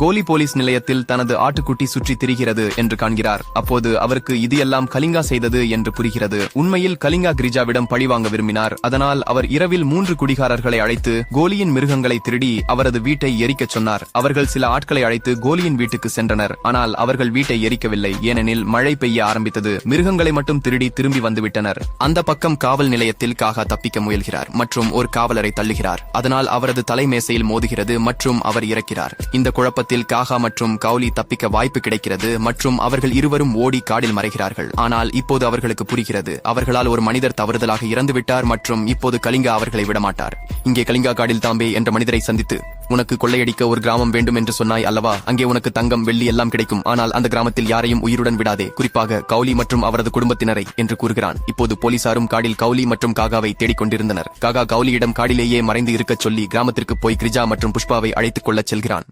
கோலி police நிலையத்தில் தனது ஆட்டுக்குட்டி சுற்றி திரிகிறது என்று காண்கிறார். அப்போது அவருக்கு இது எல்லாம் கலிங்கா செய்தது என்று புரிகிறது. உண்மையில் கலிங்கா கிரிஜாவிடம் பழிவாங்க விரும்பினார். அதனால் அவர் இரவில் மூன்று குடிகாரர்களை அழைத்து கோலியின் மிருகங்களை திருடி அவரது வீட்டை எரிக்கச் சொன்னார். அவர்கள் சில ஆட்களை அழைத்து கோலியின் வீட்டுக்கு சென்றனர். ஆனால் அவர்கள் வீட்டை எரிக்கவில்லை. ஏனெனில் மழை பெய்ய ஆரம்பித்தது. மிருகங்களை மட்டும் திருடி திரும்பி வந்துவிட்டனர். அந்த பக்கம் காவல் நிலையத்தில் காகா தப்பிக்க முயல்கிறார் மற்றும் ஒரு காவலரை தள்ளுகிறார். அதனால் அவரது தலைமேசையில் மோதுகிறது மற்றும் அவர் இறக்கிறார். இந்த ஆபத்தில் காகா மற்றும் கவுலி தப்பிக்க வாய்ப்பு கிடைக்கிறது மற்றும் அவர்கள் இருவரும் ஓடி காடில் மறைகிறார்கள். ஆனால் இப்போது அவர்களுக்கு புரிகிறது. அவர்களால் ஒரு மனிதர் தவறுதலாக இறந்துவிட்டார் மற்றும் இப்போது கலிங்கா அவர்களை விடமாட்டார். இங்கே கலிங்கா காடில் தாம்பே என்ற மனிதரை சந்தித்து உனக்கு கொள்ளையடிக்க ஒரு கிராமம் வேண்டும் என்று சொன்னாய் அல்லவா? அங்கே உனக்கு தங்கம் வெள்ளி எல்லாம் கிடைக்கும். ஆனால் அந்த கிராமத்தில் யாரையும் உயிருடன் விடாதே. குறிப்பாக கவுலி மற்றும் அவரது குடும்பத்தினரை என்று கூறுகிறான். இப்போது போலீசாரும் காடில் கவுலி மற்றும் காகாவை தேடிக் கொண்டிருந்தனர். காகா கவுலியிடம் காடிலேயே மறைந்து இருக்கச் சொல்லி கிராமத்திற்கு போய் கிரிஜா மற்றும் புஷ்பாவை அழைத்துக் கொள்ளச் செல்கிறான்.